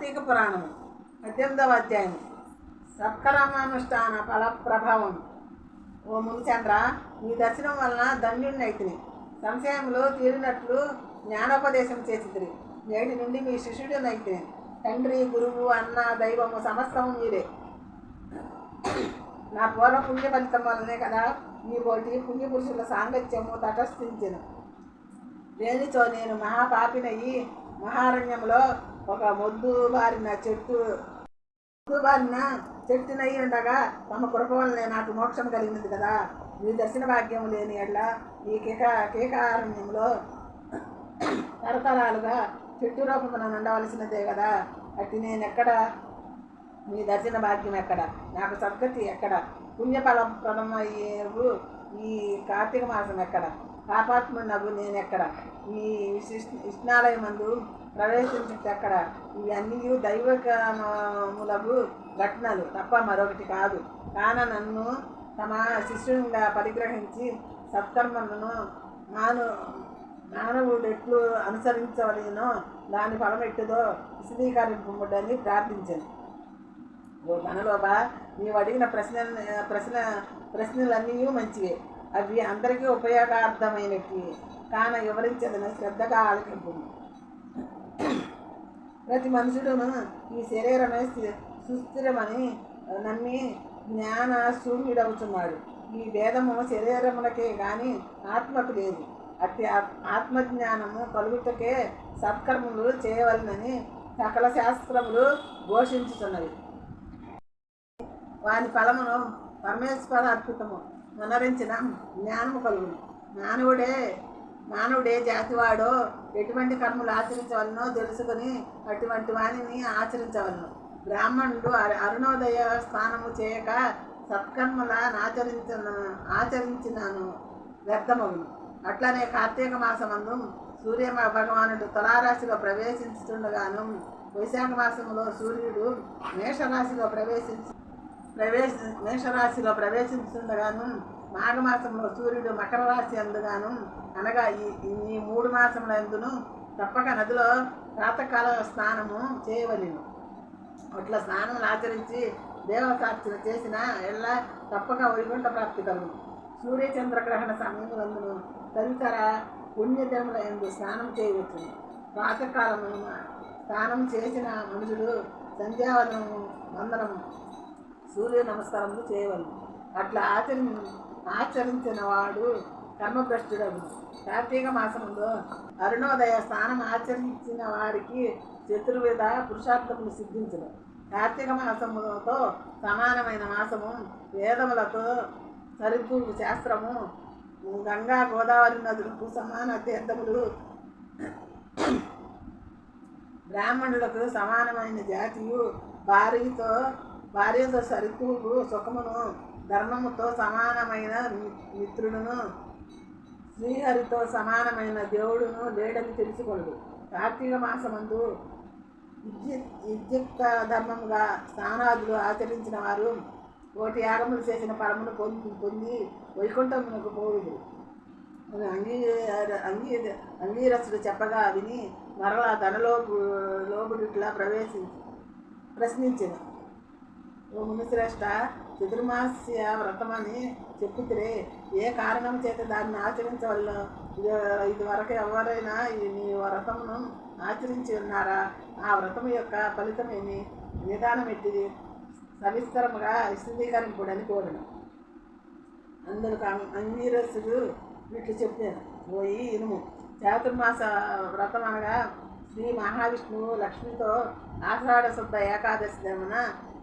కార్తీక పురాణము. పద్దెనిమిదవ అధ్యాయం సత్కర్మానుష్ఠాన ఫల ప్రభావం. ఓ మునిచంద్ర మీ దర్శనం వలన ధన్యుడిని సంశయంలో తీరినట్లు జ్ఞానోపదేశం చేసిదిరి నేటి నుండి మీ శిష్యుడిని అయితిని. తండ్రి గురువు అన్న దైవము సమస్తము మీరే. నా పూర్వ పుణ్య ఫలితం వల్లనే కదా మీ పోటీ పుణ్యపురుషుల సాంగత్యము తటస్థించను. దేనితో నేను మహాపాపినయ్యి మహారణ్యంలో ఒక మొద్దు బారిన చెట్టు మొద్దు బారిన చెట్టునయ్యి ఉండగా తమ కృప వల్లనే నాకు మోక్షం కలిగినది కదా. మీ దర్శన భాగ్యం లేని ఎడ్ల ఈ కేక కేకారణ్యంలో తరతరాలుగా చెట్టు రూపమున ఉండవలసినదే కదా. అట్టి నేను ఎక్కడ మీ దర్శన భాగ్యం ఎక్కడ? నాకు సద్గతి ఎక్కడ? పుణ్యఫలప్రదమయ్యేవు ఈ కార్తీక మాసం ఎక్కడ? పాపాత్మునగు నేను ఎక్కడ? ఈ విష్ణాలయం మందు ఎక్కడ ఇవన్నీ దైవకములకు ఘటనలు తప్ప మరొకటి కాదు. కాన నన్ను తమ శిష్యునిగా పరిగ్రహించి సత్కర్మలను మాను మానవుడు ఎట్లు అనుసరించవలేనో దాని ఫలం ఎట్టుదో విశదీకరింపబడని ప్రార్థించాను. ఓ ధనలోప నీవు అడిగిన ప్రశ్న ప్రశ్న ప్రశ్నలన్నీ మంచివే. అవి అందరికీ ఉపయోగార్థమైనవి కాన వివరించదని శ్రద్ధగా ఆలకింపు ప్రతి మనుషుడును ఈ శరీరమే సుస్థిరమని నమ్మి జ్ఞాన శూన్యుడవుతున్నాడు ఈ వేదము శరీరములకే గాని ఆత్మకు లేదు. అట్టి ఆత్- ఆత్మజ్ఞానము కలుగుటకే సత్కర్మలు చేయవలనని సకల శాస్త్రములు ఘోషించుతున్నవి వాని ఫలమును పరమేశ్వర అద్భుతము మనరించిన జ్ఞానము కలుగును. మానవుడే మానవుడే జాతివాడో ఎటువంటి కర్మలు ఆచరించవలనో తెలుసుకుని అటువంటి వాణిని ఆచరించవలను. బ్రాహ్మణుడు అరుణోదయ స్నానము చేయక సత్కర్మల ఆచరించిన ఆచరించినాను వ్యర్థమవును అట్లనే కార్తీక మాసమందు సూర్య భగవానుడు తులారాశిలో ప్రవేశించుతుండగాను వైశాఖ మాసంలో సూర్యుడు మేషరాశిలో ప్రవేశించు ప్రవేశ మేషరాశిలో ప్రవేశిస్తుండగాను మాఘమాసంలో సూర్యుడు మకర రాశి అందుగాను అనగా ఈ ఈ మూడు మాసముల ఎందును తప్పక నదిలో ప్రాతకాల స్నానము చేయవలను. అట్లా స్నానం ఆచరించి దేవతార్చన చేసిన ఎల్ల తప్పక వైకుంఠ ప్రాప్తి కలుగు. సూర్యచంద్రగ్రహణ సమయములందును తదితర పుణ్యదినముల ఎందు స్నానం చేయవచ్చు ప్రాతకాలము స్నానం చేసిన మనుషుడు సంధ్యావనము వందనము సూర్య నమస్కారములు చేయవలను. అట్లా ఆచరి ఆచరించిన వాడు కర్మభ్రష్టుడగు కార్తీక మాసంలో అరుణోదయ స్నానం ఆచరించిన వారికి చతుర్విధ పురుషార్థములు సిద్ధించను. కార్తీక మాసముతో సమానమైన మాసము వేదములతో సరితూగు శాస్త్రము గంగా గోదావరి నదులకు సమాన తీర్థములు బ్రాహ్మణులకు సమానమైన జాతియు భారీతో భార్యతో సరితూగు సుఖమును ధర్మముతో సమానమైన మిత్రుడును శ్రీహరితో సమానమైన దేవుడును లేడని తెలుసుకోడు కార్తీక మాసమందు విద్యుక్త ధర్మముగా స్నానాదులు ఆచరించిన వారు కోటి యాగములు చేసిన పరమును పొంది పొంది వైకుంఠమునకు పోవుడు అని అంగీ అంగీ అంగీరసుడు చెప్పగా విని మరలా ధనలోపు లోబుడిట్లా ప్రవేశించి ప్రశ్నించిన. ఓ మునిశ్రేష్ట చతుర్మాస్య వ్రతమని చెప్పుతురే. ఏ కారణం చేత దాన్ని ఆచరించవల్ల ఇది వరకు ఎవరైనా నీ వ్రతమును ఆచరించి ఉన్నారా? ఆ వ్రతం యొక్క ఫలితం ఏమి విధానం ఎట్టిది? సవిస్తరముగా విశదీకరింపుడని కోరను. అందుకు అంగీరసుడు వీట్లు చెప్పాను పోయి ఇనుము. చాతుర్మాస వ్రతం అనగా శ్రీ మహావిష్ణువు లక్ష్మితో ఆషాఢ శుద్ధ ఏకాదశి దినమున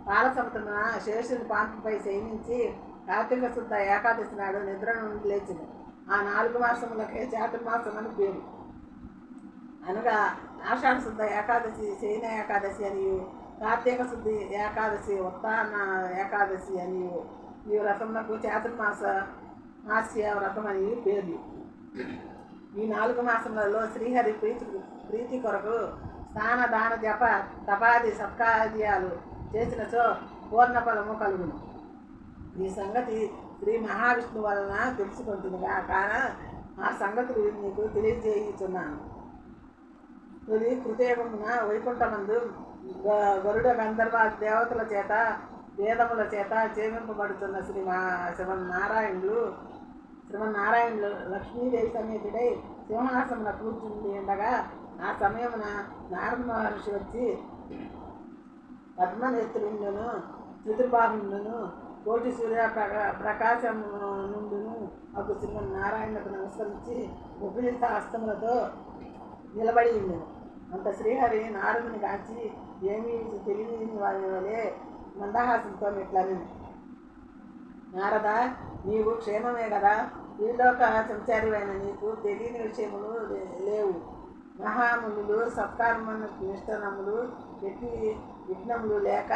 పాలసముద్రమున శేషుని పాంపపై శయనించి కార్తీక శుద్ధ ఏకాదశి నాడు నిద్ర నుండి లేచింది. ఆ నాలుగు మాసములకే చాతుర్మాసం అని పేరు. అనగా ఆషాఢ శుద్ధ ఏకాదశి శయన ఏకాదశి అని కార్తీక శుద్ధి ఏకాదశి ఉత్తాన ఏకాదశి అని ఈ వ్రతములకు చాతుర్మాస మాస్య వ్రతం అని పేర్లు. ఈ నాలుగు మాసములలో శ్రీహరి ప్రీతి ప్రీతి కొరకు స్నాన దాన జప తపాది సత్కార్యాలు చేసినచో పూర్ణ ఫలము కలుగును. ఈ సంగతి శ్రీ మహావిష్ణువు వలన తెలుసుకుంటుంది. కాన ఆ సంగతులు నీకు తెలియజేయుచున్నాను. తొలి కృతయుగమున వైకుంఠమందు గరుడ గంధర్వ దేవతల చేత వేదముల చేత జీవింపబడుతున్న శ్రీ మా శ్రీమన్నారాయణుడు శ్రీమన్నారాయణుడు లక్ష్మీదేవి సమేతుడై సింహాసమున కూర్చుండి ఉండగా ఆ సమయమున నారద మహర్షి వచ్చి పద్మనేత్రుండును చతుర్బాహుండును కోటి సూర్య ప్రకా ప్రకాశం నుండును ఒక శ్రీమన్నారాయణకు నమస్కరించి ఉపయుక్త హస్తములతో నిలబడి ఉండెను. అంత శ్రీహరి నారదుని కాచి ఏమీ తెలియని వారి వలె మందహాసంతో మెట్లని నారద నీవు క్షేమమే కదా. ఈలోక సంచారివైన నీకు తెలియని విషయములు లే- లేవు. మహామునులు సత్కర్మ నిష్టనములు ఎట్టి విఘ్నములు లేక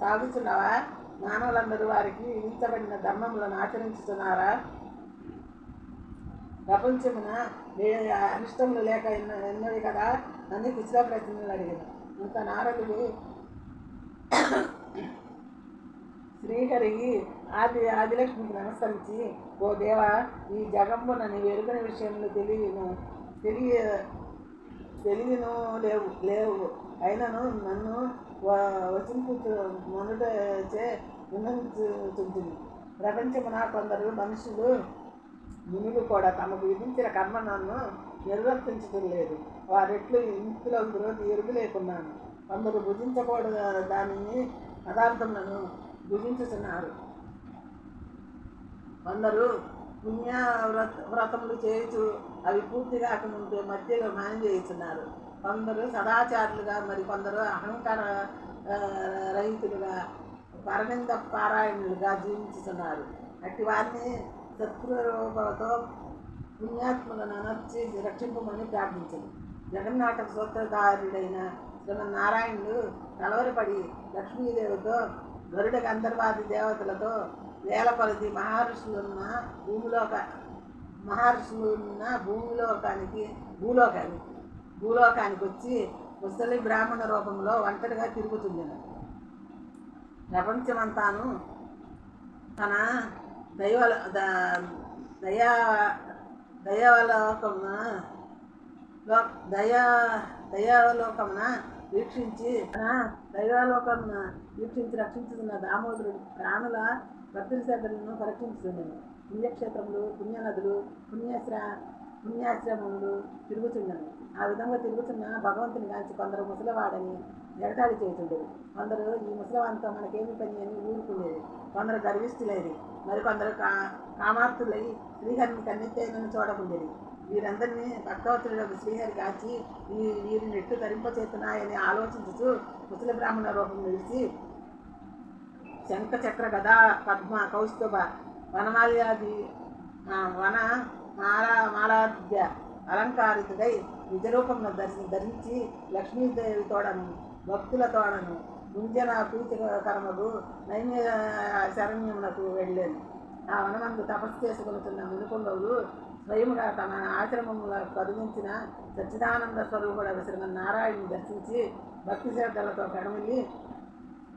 సాగుతున్నావా మానవులందరూ వారికి విధించబడిన ధర్మములను ఆచరించుతున్నారా ప్రపంచమున అనిష్టములు లేక ఎన్న ఎన్నవి కదా? అన్ని కుశల ప్రశ్నలు అడిగాను. అంత నారదుడు శ్రీహరికి ఆది ఆదిలక్ష్మికి నమస్కరించి ఓ దేవా ఈ జగంబున నన్ను ఎరుగని విషయంలో తెలియను తెలియ తెలియను లేవు లేవు. అయినను నన్ను వచ్చిన వచింపు మొదటచే విన్నవించుతుంది ప్రపంచమున కొందరు మనుషులు మునులు కూడా తమకు విధించిన కర్మ నన్ను నిర్వర్తించడం లేదు వారెట్లు ఇంటిలో ఎరుగు లేకున్నాను. కొందరు భుజించకూడదు దానిని పదార్థములను భుజించుతున్నారు కొందరు పుణ్య వ్రత వ్రతములు చేయొచ్చు అవి పూర్తి కాకముందే మధ్యలో మాని చేస్తున్నారు కొందరు సదాచారులుగా మరి కొందరు అహంకార రహితులుగా పరనింద పారాయణులుగా జీవించుతున్నారు. అట్టి వారిని సత్కృపతో పుణ్యాత్ములను అనర్చి రక్షింపమని ప్రార్థించింది జగన్నాటక సూత్రధారుడైన శ్రీమన్నారాయణుడు కలవరపడి లక్ష్మీదేవితో గరుడ గంధర్వాది దేవతలతో వేల కొలది మహర్షులున్న భూమిలోక మహర్షులున్న భూమిలోకానికి భూలోకానికి భూలోకానికి వచ్చి ముసలి బ్రాహ్మణ రూపంలో ఒంటరిగా తిరుగుతుంది ప్రపంచమంతాను తన దైవ దయా దయాలోకమున దయా దయాలోకమున వీక్షించి తన వీక్షించి రక్షించుతున్న దామోదరుడు ప్రాణుల భక్తుల శ్రద్ధలను పరీక్షించుతున్నాను పుణ్యక్షేత్రములు పుణ్యనదులు పుణ్యశ్రా పుణ్యాశ్రమములు తిరుగుతున్నాను ఆ విధంగా తిరుగుతున్న భగవంతుని గాంచి కొందరు ముసలివాడని ఎగతాళి చేతుండేది కొందరు ఈ ముసలివాడితో మనకేమి పని అని ఊరుకునేది. కొందరు గర్విస్తులేది మరి కొందరు కా కామార్తులై శ్రీహరిని కన్నెత్తేనని చూడకుండేది వీరందరినీ భక్తవతులకు శ్రీహరి కాచి వీరిని ఎట్టు ధరింపచేస్తున్నాయని ఆలోచించుతూ ముసలి బ్రాహ్మణ రూపం నిలిచి శంఖ చక్ర గదా పద్మ కౌస్తుభ వనమాల్యాది వన మాలా మాలాద్య అలంకారితుడై నిజరూపంలో ధరి ధరించి లక్ష్మీదేవి తోడను భక్తుల తోడను గుంజన ప్రీతికరములు నైన్య శరణ్యమునకు వెళ్ళాను. ఆ వనమందు తపస్సు చేసుకుంటున్న మునుకొండవులు స్వయముగా తన ఆశ్రమములో కదిలించిన సచ్చిదానంద స్వరూపుడు శ్రీమన్నారాయణుని దర్శించి భక్తి శ్రద్ధలతో కడమిల్లి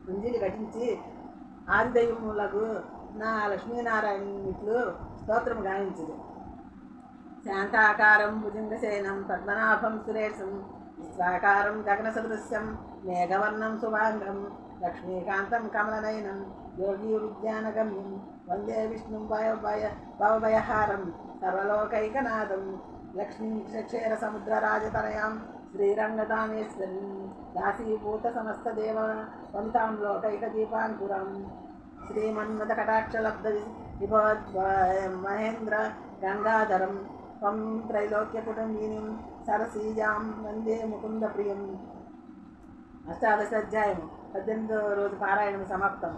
కుంజీలు ఘటించి ఆదిదైవములకు నా లక్ష్మీనారాయణ ఇట్లు స్తోత్రం గాయించదు శాంతాకారం భుజంగసేనం పద్మనాభం సురేశం విశ్వాకారం గగన సదృశ్యం మేఘవర్ణం శుభాంగం లక్ష్మీకాంతం కమలనయనం యోగి విజ్ఞానగమ్యం వందే విష్ణుం భయ భవభయహారం సర్వలోకైకనాథం లక్ష్మీ క్షీర సముద్రరాజతనయాం శ్రీరంగదానేశ్వరి దాసీభూత సమస్తదేవ వంతాం లోకైకదీపాంకురం. శ్రీమన్మదకటాక్షలబ్ధ మహేంద్ర గంగాధరం త్వం త్రైలోక్యకుటుంబిని సరసీజాం వందే ముకుంద ప్రియం అష్టాదశ అధ్యాయం. పద్దెనిమిదో రోజు పారాయణం సమాప్తం.